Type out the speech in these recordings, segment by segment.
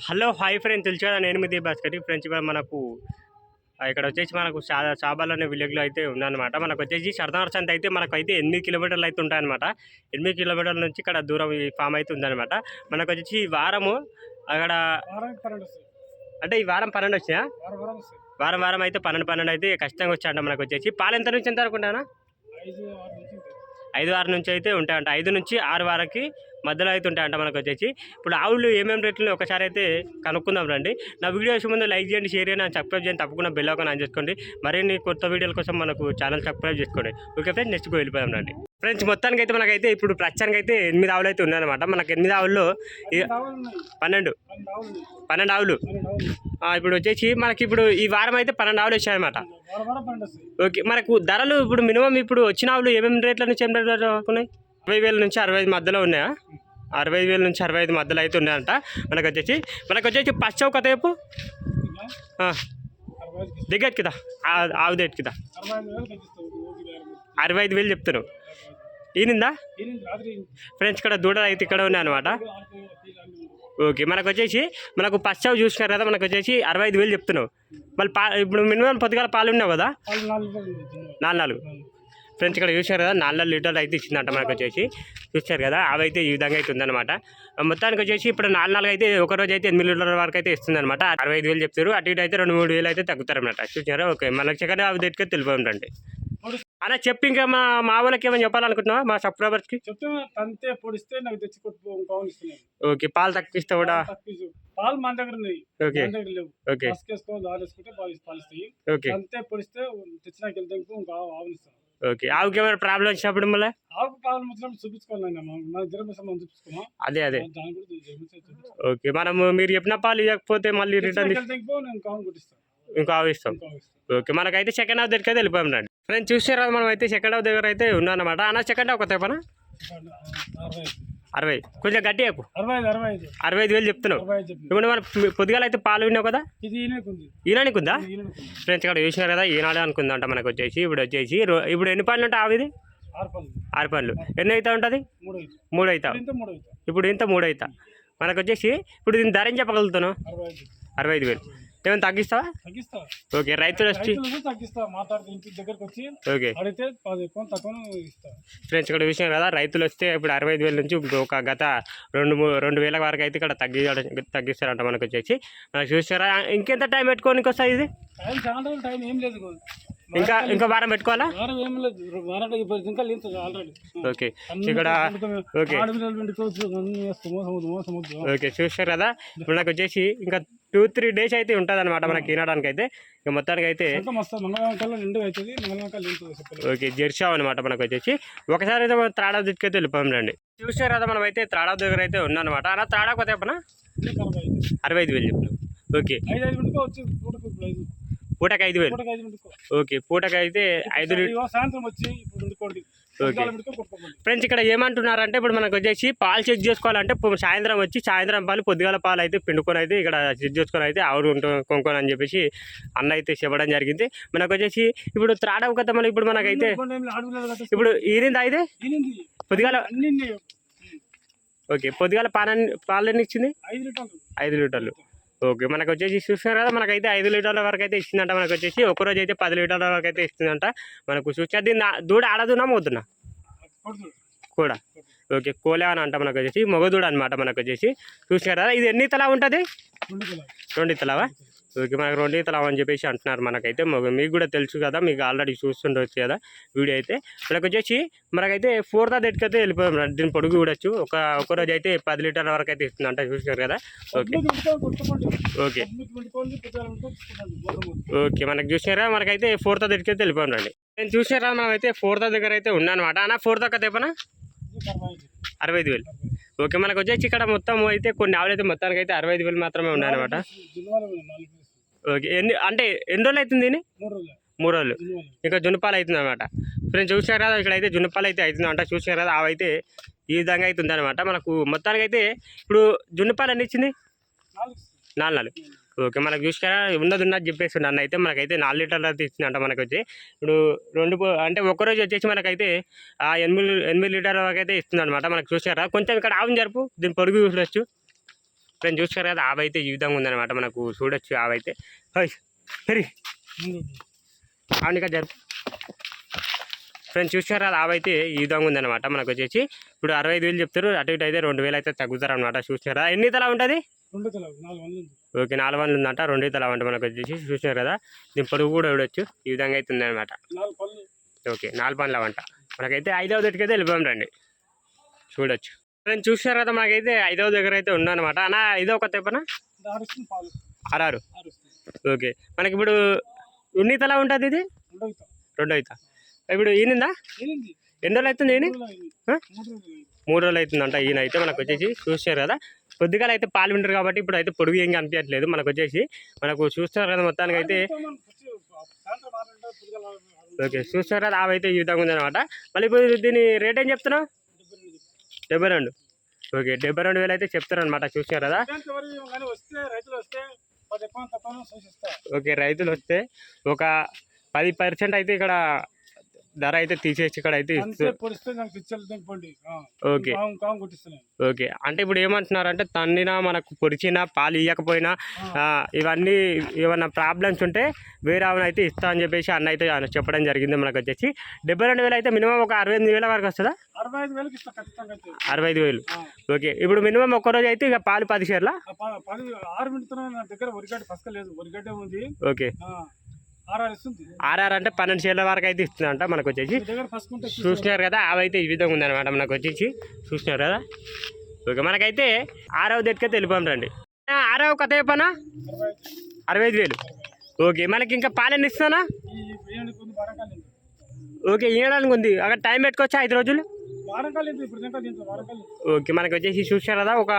Hello hi friends. తెలుసు కదా నేను మీ భాస్కర్ ఫ్రెండ్స్ మనకు ఇక్కడ వచ్చేసి మనకు చాబాల్ అనే విలేజ్లో అయితే ఉందన్నమాట. మనకు వచ్చేసి సరదార్ సంత అయితే మనకు అయితే ఎనిమిది కిలోమీటర్లు అయితే ఉంటాయన్నమాట. ఎనిమిది కిలోమీటర్ల నుంచి ఇక్కడ దూరం ఈ ఫామ్ అయితే ఉందన్నమాట. మనకు వచ్చేసి ఈ వారము అక్కడ అంటే ఈ వారం పన్నెండు వచ్చినా? వారం వారం అయితే పన్నెండు పన్నెండు అయితే ఖచ్చితంగా వచ్చాయంట మనకు వచ్చేసి. పాలు ఎంత నుంచి ఎంత ఉంటాయన్నా? ఐదు ఆరు నుంచి ఉంటాయి. అయితే ఉంటాయంట. ఐదు నుంచి ఆరు వరకు మధ్యలో అయితే ఉంటాయంట మనకు వచ్చేసి. ఇప్పుడు ఆవులు ఏమేమి రేట్లు ఒకసారి అయితే కనుక్కుందాం రండి. నా వీడియో వచ్చే ముందు లైక్ చేయండి షేర్ చేయండి సబ్స్క్రైబ్ చేయండి తప్పకుండా బెల్ ఐకాన్ ఆన్ చేసుకోండి. మరిన్ని కొత్త వీడియోల కోసం మనకు ఛానల్ సబ్స్క్రైబ్ చేసుకోండి. ఓకే ఫ్రెండ్స్ నెక్స్ట్ వెళ్ళిపోదాం రండి. ఫ్రెండ్స్ మొత్తానికి అయితే మనకైతే ఇప్పుడు ప్రస్తుతానికి అయితే ఎనిమిది ఆవులు అయితే ఉన్నాయన్నమాట. మనకు ఎనిమిది ఆవుల్లో పన్నెండు. పన్నెండు పన్నెండు ఆవులు. ఇప్పుడు వచ్చేసి మనకి ఇప్పుడు ఈ వారం అయితే పన్నెండు ఆవులు వచ్చాయన్నమాట. ఓకే మనకు ధరలు ఇప్పుడు మినిమం ఇప్పుడు వచ్చిన ఆవులు ఏమేమి రేట్ల నుంచి ఏం రేట్ల ఉన్నాయి అరవై వేల నుంచి అరవై ఐదు మధ్యలో ఉన్నాయా? అరవై వేల నుంచి అరవై ఐదు మధ్యలో అయితే ఉన్నాయంట. మనకు వచ్చేసి మనకు వచ్చేసి ఫస్ట్ చౌక తేపు ఇంకా ఆ, అరవై ఐదుకి ఇస్తాం. దిగట్ కిదా. అరవై ఐదు వేలు తగ్గిస్తాం ఈనిందా? ఫ్రెండ్స్ ఇక్కడ దూడలు అయితే ఇక్కడ ఉన్నాయి అనమాట. ఓకే మనకు వచ్చేసి మనకు చౌక చూసినారు కదా మనకు వచ్చేసి అరవై ఐదు వేలు చెప్తున్నావు. మళ్ళీ పా ఇప్పుడు మినిమం పొద్దుగాల పాలు ఉన్నావు కదా? నాలుగు. నాలుగు. ఫ్రెండ్స్ ఇక్కడ చూశారు కదా నాలుగు లీటర్లు అయితే ఇచ్చిందంట మనకు వచ్చేసి చూశారు కదా అవి అయితే ఈ విధంగా అయితే ఉందన్నమాట. మొత్తానికి వచ్చేసి ఇప్పుడు నాలుగు నాలుగు అయితే ఒక రోజు అయితే ఎనిమిది లీటర్ల వరకు అయితే ఇస్తుంది అనమాట అరవై ఐదు వేలు చెప్తారు. అటు ఇటు అయితే రెండు మూడు వేలు అయితే తగ్గుతారు అనమాట చూసారా ఓకే మనకి చికెన్ అవి తెట్టుకొని తెలిపోండి అలా చెప్పి ఇంకా మా మా వాళ్ళకి ఏమైనా చెప్పాలనుకుంటున్నావా? మా సబ్స్క్రైబర్స్కి? చెప్తే తంతే పొడిస్తే నాకు తెచ్చి కొట్టు పావులు ఇస్తున్నాను ఓకే పాలు తక్కువిస్తే కూడా. తక్కువ పాలు మన దగ్గర ఉన్నాయి. ఓకే. మన దగ్గర లేవు. ఓకే. దారి వేసుకుంటే పాలు పాలు ఇస్తాయి. ఓకే. తంతే పొడిస్తే తెచ్చినాక వెళ్తే ఇంకా ఆవులు ఇస్తాను ఓకే. ఆవుకి ఏమైనా ప్రాబ్లం వచ్చినప్పుడు మళ్ళీ? ఆవుకు కావాలి వచ్చినప్పుడు చూపించుకోవాలి మన దిరమసం మనం చూపించుకున్నాం అదే అదే. కూడా ఓకే. మనము మీరు చెప్పిన పాలు ఇవ్వకపోతే మళ్ళీ రిటర్న్ ఇంకా ఆవు ఇస్తాం. ఓకే. మనకైతే సెకండ్ హాఫ్ దగ్గరికి అయితే వెళ్ళిపోయాం రండి. ఫ్రెండ్స్ చూసారా మనం అయితే సెకండ్ హాఫ్ దగ్గర అయితే ఉన్నానమాట అన్న సెకండ్ హాఫ్ కొత్త పన అరవై. ఐదు కొంచెం గట్టి చెప్పు. అరవై ఐదు వేలు చెప్తున్నావు. ఇప్పుడు మన పొద్దుగాల అయితే పాలు విన్నావు కదా? ఈనానికి ఉందా? ఫ్రెండ్స్ ఇక్కడ చూసినారు కదా ఈనాడే అనుకుందంట మనకు వచ్చేసి. ఇప్పుడు వచ్చేసి ఇప్పుడు ఎన్ని పనులు ఉంటాయి ఆవిది? ఆరు పళ్ళు పనులు ఎన్ని అవుతా ఉంటుంది? మూడు అవుతా ఇప్పుడు ఇంత మూడు అవుతా మనకు వచ్చేసి ఇప్పుడు దీని ధర ఏం చెప్పగలుగుతాను అరవై ఐదు వేలు. ఏమైనా తగ్గిస్తావా? తగ్గిస్తా. ఓకే రైతులు వచ్చి ఫ్రెండ్స్ ఇక్కడ విషయం కదా రైతులు వస్తే ఇప్పుడు అరవై ఐదు వేల నుంచి ఇప్పుడు ఒక గత రెండు రెండు వేల వరకు అయితే ఇక్కడ తగ్గి తగ్గిస్తారంట మనకు వచ్చేసి. మనకు చూసారా? ఇంకెంత టైం పెట్టుకోనికి వస్తుంది ఇది? ఇంకా ఇంకా వారం పెట్టుకోవాలా? ఓకే. ఇక్కడ ఓకే. ఓకే చూసారు కదా? ఇప్పుడు నాకు వచ్చేసి ఇంకా టూ త్రీ డేస్ అయితే ఉంటుంది అనమాట మనకి తినడానికి అయితే ఇక మొత్తానికి అయితే ఓకే జెర్సావ్ అనమాట మనకు వచ్చేసి ఒకసారి అయితే మనం త్రాడా దిక్కుఅయితే వెళ్ళిపోయాం రండి. చూసారు కదా మనం అయితే త్రాడా దగ్గర అయితే ఉన్నానమాట అలా త్రాడా కొత్త చెప్పనా? అరవై ఐదు వేలు చెప్పినాం. ఓకే. పూటకు ఐదు వేలు. ఓకే పూటకి అయితే ఐదు సాయంత్రం వచ్చి కొట్టుకోండి ఫ్రెండ్స్ ఇక్కడ ఏమంటున్నారంటే ఇప్పుడు మనకు వచ్చేసి పాలు చెక్ చేసుకోవాలంటే సాయంత్రం వచ్చి సాయంత్రం పాలు పొద్దుగాల పాలు అయితే పిండుకొని అయితే ఇక్కడ చెక్ చేసుకొని అయితే ఆవుడు కొనుక్కొని అని చెప్పేసి అన్న అయితే చెప్పడం జరిగింది. మనకు వచ్చేసి ఇప్పుడు త్రాడవ కథ మన ఇప్పుడు మనకైతే ఇప్పుడు ఈరింది అయితే. పొద్దుగాల. ఓకే పొద్దుగాల పాలన పాలన ఇచ్చింది? ఐదు లీటర్లు. ఐదు లీటర్లు. ఓకే మనకు వచ్చేసి చూసారు కదా మనకైతే ఐదు లీటర్ల వరకు అయితే ఇస్తుందంట మనకు వచ్చేసి ఒక రోజు అయితే పది లీటర్ల వరకు అయితే ఇస్తుందంట మనకు చూసారు దీన్ని దూడ ఆడదునా మోతున్నా కూడా. ఓకే కోలే అని అంట మనకు వచ్చేసి మొగదూడ అనమాట మనకు వచ్చేసి చూసారు కదా ఇది ఎన్ని తలా ఉంటుంది? రెండు తలావా రెండు తలవా? ఓకే మనకు రెండు తలవా అని చెప్పేసి అంటున్నారు మనకైతే. మీకు కూడా తెలుసు కదా మీకు ఆల్రెడీ చూస్తుండొచ్చు కదా వీడియో అయితే. మనకు వచ్చేసి మనకైతే ఫోర్త్ డేట్కి అయితే వెళ్ళిపోయాం దీని పొడుగు చూడొచ్చు. ఒక ఒక రోజు అయితే పది లీటర్ల వరకు అయితే ఇస్తుందంట చూసినారు కదా? ఓకే. ఓకే. ఓకే మనకు చూసినారా? మనకైతే ఫోర్త్ డేట్కి అయితే వెళ్ళిపోయాం రండి. నేను చూసినారా? మనం అయితే ఫోర్త్ దగ్గర అయితే ఉన్నానమాట. అన్న ఫోర్త్ ఒక తెప్పనా అరవై అరవై ఐదు వేలు. ఓకే మనకు వచ్చేసి ఇక్కడ మొత్తం అయితే కొన్ని ఆవులు అయితే మొత్తానికి అయితే అరవై ఐదు వేలు మాత్రమే ఉన్నాయన్నమాట. ఓకే. ఎన్ని అంటే ఎన్ని రోజులు అవుతుంది దీన్ని మూడు రోజులు. మూడు రోజులు. జిల్లాలో. ఇంకా జున్నుపాలు అవుతుంది అనమాట ఫ్రెండ్స్ చూసారు కదా ఇక్కడ అయితే జున్నుపాలు అయితే అవుతుందంట చూసారు కదా అవైతే ఈ విధంగా అవుతుంది అనమాట మనకు మొత్తానికి అయితే ఇప్పుడు జున్నుపాలు ఎన్ని ఇచ్చింది? నాలుగు నాలుగు ఓకే మనకు చూసారా ఉన్నది ఉన్నది చెప్పేసి నన్ను అయితే మనకైతే నాలుగు లీటర్లు అయితే ఇచ్చిందంట మనకు వచ్చి ఇప్పుడు రెండు అంటే ఒక్క రోజు వచ్చేసి మనకైతే ఆ ఎనిమిది ఎనిమిది లీటర్ల వరకు అయితే ఇస్తుంది అనమాట మనకు చూసారా కొంచెం ఇక్కడ ఆవుని జరుపు దీని పొరుగు చూడొచ్చు. ఫ్రెండ్స్ చూసారు కదా ఆవైతే ఈ విధంగా ఉందన్నమాట మనకు చూడొచ్చు ఆవైతే. హై సరి అవునిక జరుపు ఫ్రెండ్స్ చూసారా ఆవైతే ఈ విధంగా ఉందన్నమాట మనకు వచ్చేసి. ఇప్పుడు అరవై ఐదు వేలు చెప్తారు అటు ఇటు అయితే రెండు వేలు అయితే తగ్గుతారు అనమాట చూసారా ఎన్ని తల ఉంటుంది? ఓకే నాలుగు వందలు ఉందంట రెండు తల వంట మనకు వచ్చేసి చూసినారు కదా. దీని పొడుగు కూడా చూడొచ్చు ఈ విధంగా అయితే ఉందన్నమాట. ఓకే నాలుగు పనుల వంట మనకైతే ఐదవ దగ్గరికి అయితే వెళ్ళిపోయాం రండి. చూడొచ్చు. ఫ్రెండ్స్ చూసినారు కదా మనకైతే ఐదవ దగ్గర అయితే ఉందన్నమాట. అన్న ఐదో ఒక తెప్పన? ఆరారు. ఓకే. మనకి ఇప్పుడు ఎన్ని తల ఉంటుంది ఇది? రెండో అవుతా ఇప్పుడు ఈనిందా? ఎన్ని రోజులు అవుతుంది ఈయన మూడు రోజులు అవుతుందంట ఈయన అయితే మనకు వచ్చేసి. చూసారు కదా? కొద్దిగా అయితే పాలు వింటారు కాబట్టి ఇప్పుడు అయితే పొడుగు ఏం కనిపించట్లేదు మనకు వచ్చేసి. మనకు చూస్తారు కదా మొత్తానికి అయితే. ఓకే. చూస్తారు కదా అవైతే ఈ విధంగా ఉందన్నమాట. మళ్ళీ ఇప్పుడు దీని రేట్ ఏం చెప్తున్నావు? డెబ్బై రెండు. ఓకే డెబ్బై రెండు వేలు అయితే చెప్తారనమాట చూసారు కదా ఓకే రైతులు వస్తే ఒక పది పర్సెంట్ అయితే ఇక్కడ ధర అయితే తీసేసి ఇక్కడ అయితే ఓకే. ఓకే. అంటే ఇప్పుడు ఏమంటున్నారంటే తన్నినా మనకు పొడిచినా పాలు ఇవ్వకపోయినా ఇవన్నీ ఏమన్నా ప్రాబ్లమ్స్ ఉంటే వేరే ఆమెను అయితే ఇస్తా అని చెప్పేసి అన్న అయితే చెప్పడం జరిగింది మనకు వచ్చేసి. డెబ్బై రెండు వేలు అయితే మినిమం ఒక అరవై ఎనిమిది వేల వరకు వస్తుందా? అరవై ఐదు వేలు. ఓకే. ఇప్పుడు మినిమం ఒక్కరోజు అయితే ఇక పాలు పది షేర్లా? ఆరు దగ్గర వరిగడ్డ పసకలేదు వరిగడ్డ ఉంది. ఓకే. ఆర్ఆర్ అంటే పన్నెండు షేర్ల వరకు అయితే ఇస్తుందంట మనకు వచ్చేసి. చూసినారు కదా అవైతే ఈ విధంగా ఉందన్నమాట మనకు వచ్చేసి. చూసినారు కదా? ఓకే మనకైతే ఆరవ దగ్గరికి వెళ్ళిపోయాం రండి. ఆరవ కథ చెప్పనా? అరవై ఐదు వేలు. ఓకే మనకి ఇంకా పాలన ఇస్తానా ఓకే ఇవ్వడానికి ఉంది. అక్కడ టైం పెట్టుకోవచ్చా ఐదు రోజులు. ఓకే మనకు వచ్చేసి చూసారు కదా ఒక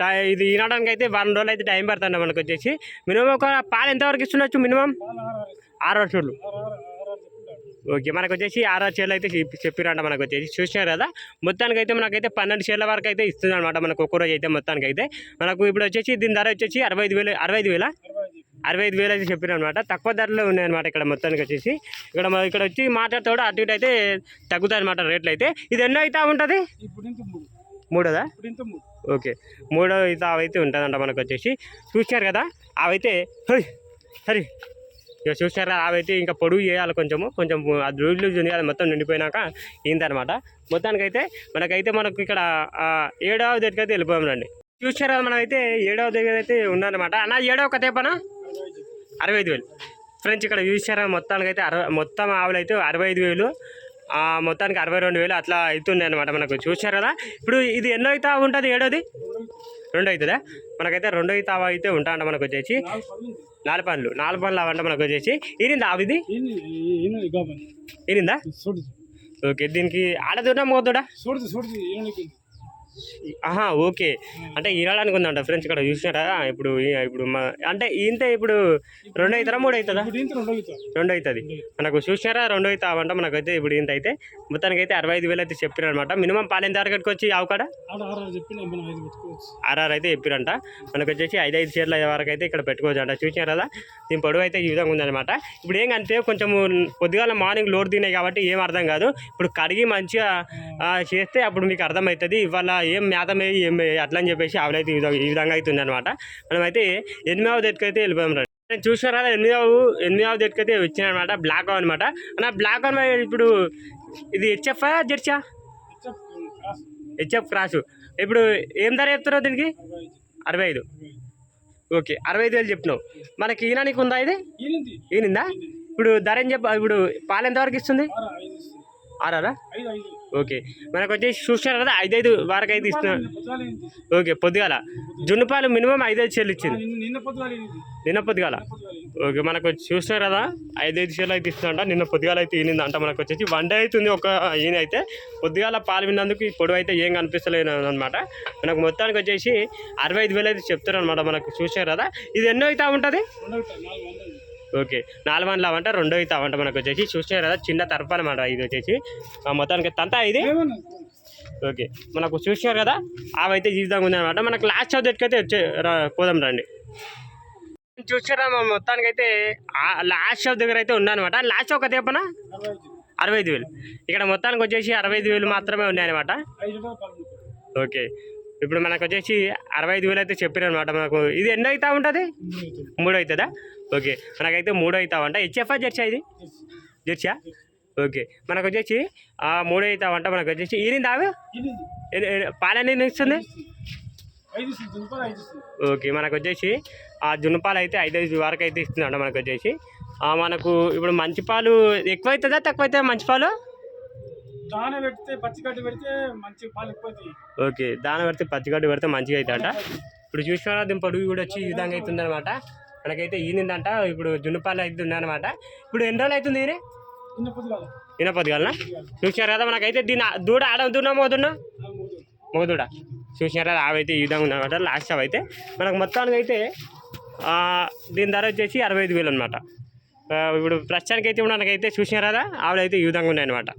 టై- ఇది ఈనడానికి అయితే వన్ రోజులు అయితే టైం పడుతుంది మనకు వచ్చేసి. మినిమం ఒక పాలు ఎంతవరకు ఇస్తుండొచ్చు మినిమం? ఆర్ఆర్ చోళ్ళు ఓకే మనకు వచ్చేసి ఆర్ఆర్ షేర్లు అయితే చెప్పి- చెప్పిరంట మనకు వచ్చేసి చూసినారు కదా? మొత్తానికి అయితే మనకైతే పన్నెండు షేర్ల వరకు అయితే ఇస్తుంది అనమాట మనకు ఒక్క రోజు అయితే మొత్తానికి అయితే మనకు ఇప్పుడు వచ్చేసి దీని ధర వచ్చేసి అరవై ఐదు వేలు అరవై ఐదు వేల? అరవై ఐదు వేలు అయితే చెప్పారు అనమాట తక్కువ ధరలో ఉన్నాయన్నమాట ఇక్కడ మొత్తానికి వచ్చేసి. ఇక్కడ ఇక్కడ వచ్చి మాట్లాడుతూ అటు ఇటు అయితే తగ్గుతాయి అనమాట రేట్లు అయితే ఇది ఎన్నో అయితే ఉంటుంది? మూడోదా? ఓకే మూడో అయితే అవైతే ఉంటుందంట మనకు వచ్చేసి చూశారు కదా? అవైతే హరి సరే ఇక చూసారా అవైతే ఇంకా పొడుగు చేయాలి కొంచెము. కొంచెం అది రోజులు అది మొత్తం నిండిపోయినాక ఇంతనమాట మొత్తానికైతే మనకైతే మనకు ఇక్కడ ఏడవ దగ్గరకి అయితే వెళ్ళిపోయాం రండి. చూసారా మనమైతే ఏడవ దగ్గర అయితే ఉందన్నమాట అన్న ఏడవ కథ అరవై ఐదు వేలు. ఫ్రెండ్స్ ఇక్కడ చూసారా మొత్తానికైతే అరవై మొత్తం ఆవులు అయితే అరవై ఐదు వేలు. మొత్తానికి అరవై రెండు వేలు అట్లా అవుతుంది అనమాట మనకు. చూసారు కదా ఇప్పుడు ఇది ఎన్నో అయితే ఉంటుంది ఏడోది రెండు అవుతుందా? మనకైతే రెండో తావ అయితే ఉంటా అంట మనకు వచ్చేసి. నాలుగు పనులు నాలుగు పనులు అవంట మనకు వచ్చేసి. ఈనిందా ఇవ్వాలి ఈనిందా? ఓకే దీనికి ఆడదుడా మోదుడా చూడు చూడు ఈయనకి ఆహా ఓకే. అంటే ఈనడానికి ఉందంట ఫ్రెండ్స్ ఇక్కడ చూసినారా? ఇప్పుడు ఇప్పుడు మా అంటే ఇంత ఇప్పుడు రెండు అవుతారా మూడు అవుతుందా రెండు అవుతా రెండు అవుతుంది మనకు చూసినారా? రెండు అయితే అవంట మనకైతే ఇప్పుడు ఇంత అయితే మొత్తానికి అయితే అరవై ఐదు వేలు అయితే చెప్పారు అనమాట మినిమం పాలెంత టార్గెట్కి వచ్చి ఆవుకాడ ఆర్ఆర్ అయితే చెప్పారంట. మనకు వచ్చేసి ఐదు ఐదు చీరల వరకు అయితే ఇక్కడ పెట్టుకోవచ్చు అంట చూసినారు కదా? దీని పొడవు అయితే ఈ విధంగా ఉందన్నమాట. ఇప్పుడు ఏంటంటే కొంచెం పొద్దుగాల మార్నింగ్ లోడ్ తినాయి కాబట్టి ఏం అర్థం కాదు. ఇప్పుడు కడిగి మంచిగా చేస్తే అప్పుడు మీకు అర్థమవుతుంది. ఇవాళ ఏం మేత మేయి ఏం అట్లా అని చెప్పేసి ఆవులైతే ఈ విధంగా ఈ విధంగా అవుతుంది అనమాట మనమైతే ఎనిమిదవ దగ్గరికి వెళ్ళిపోయాం రండి. నేను చూసారా ఎనిమిదవ ఎనిమిదవ దగ్గరికి వచ్చిన అనమాట బ్లాక్ అనమాట అన్న బ్లాక్ అని ఇప్పుడు ఇది హెచ్ఎఫ్ జెర్సా హెచ్ఎఫ్ క్రాస్ ఇప్పుడు ఏం ధర చెప్తున్నావు దీనికి? అరవై ఐదు. ఓకే అరవై ఐదు వేలు చెప్పినావు మనకి ఈనానికి ఉందా ఇది? ఈయనది ఈనిందా? ఇప్పుడు ధర ఏం చెప్ప ఇప్పుడు పాలు ఎంతవరకు ఇస్తుంది? ఆరారా? ఓకే. మనకు వచ్చేసి చూసారు కదా ఐదు ఐదు వరకు అయితే ఏంటి ఓకే పొద్దుగాల. జున్ను పాలు మినిమం ఐదు ఐదు షేర్లు ఇచ్చింది నిన్న పొద్దుగాల ఓకే మనకు వచ్చి చూస్తున్నారు కదా ఐదు ఐదు షేర్లు అయితే ఇస్తుందంట నిన్న పొద్దుగాల అయితే ఈనింది అంట మనకు వచ్చేసి వన్ డే అవుతుంది ఒక ఈయన అయితే పొద్దుగాల పాలు విన్నందుకు ఈ పొడవు అయితే ఏం కనిపిస్తలేదు అనమాట మనకు మొత్తానికి వచ్చేసి అరవై ఐదు వేలు అయితే చెప్తారు అనమాట మనకు చూసారు కదా. ఇది ఎన్నో అయితే ఉంటుంది? ఓకే. నాలుగు వందలు అవంట రెండో అవంట మనకు వచ్చేసి. చూసినారు కదా చిన్న తరపు అనమాట ఇది వచ్చేసి. మొత్తానికి తంతా ఇది? ఓకే. మనకు చూసినారు కదా అవైతే ఈ విధంగా ఉందన్నమాట. మనకు లాస్ట్ సబ్జెక్ట్కి అయితే వచ్చే పోదాం రండి. చూసారా మొత్తానికి అయితే లాస్ట్ షాప్ దగ్గర అయితే ఉన్నాయన్నమాట లాస్ట్ ఒక చెప్పనా అరవై ఐదు వేలు. ఇక్కడ మొత్తానికి వచ్చేసి అరవై ఐదు వేలు మాత్రమే ఉన్నాయన్నమాట. ఓకే. ఇప్పుడు మనకు వచ్చేసి అరవై ఐదు వేలు అయితే చెప్పారు అనమాట మనకు ఇది ఎన్నో అవుతా ఉంటుంది? మూడు అవుతుందా ఓకే. మనకైతే మూడు అవుతావంట హెచ్ఎఫ్ఆ జెర్సా ఇది? జెర్సా ఓకే. మనకు వచ్చేసి ఆ మూడు అవుతావంట మనకు వచ్చేసి ఈయన దావి ఇది పాలన్నీ ఇస్తుంది. ఓకే. మనకు వచ్చేసి ఆ జున్నుపాలు అయితే ఐదు ఐదు వరకు అయితే ఇస్తుందంట మనకు వచ్చేసి. ఆ మనకు ఇప్పుడు మంచి పాలు ఎక్కువ అవుతుందా తక్కువ అవుతుందా మంచి పాలు దాన పెడితే పచ్చిగడ్డి పెడితే మంచి పాలు ఎక్కువ అవుతాయి ఓకే దాని పెడితే పచ్చిగడ్డి పెడితే మంచిగా అవుతుందంట ఇప్పుడు చూసినా దీని పొడుగు కూడా వచ్చి ఈ విధంగా అవుతుంది అనమాట మనకైతే ఈనిందంట ఇప్పుడు జున్నుపాలు అయితే ఉందన్నమాట. ఇప్పుడు ఎన్ని రోజులు అవుతుంది పొద్దుగాల. ఈయన పొద్దుగాలనా? చూసినారు కదా మనకైతే దీని దూడ ఆడవుతున్నా మోతున్నా మోదుడ. చూసినారా అవైతే ఈ విధంగా ఉందన్నమాట లాస్ట్ అవి అయితే. మనకు మొత్తానికి అయితే దీని ధర వచ్చేసి అరవై ఐదు వేలు అనమాట ఇప్పుడు ప్రస్తుతానికి అయితే ఇప్పుడు మనకైతే చూసినారు కదా ఆవులు అయితే ఈ విధంగా ఉన్నాయన్నమాట.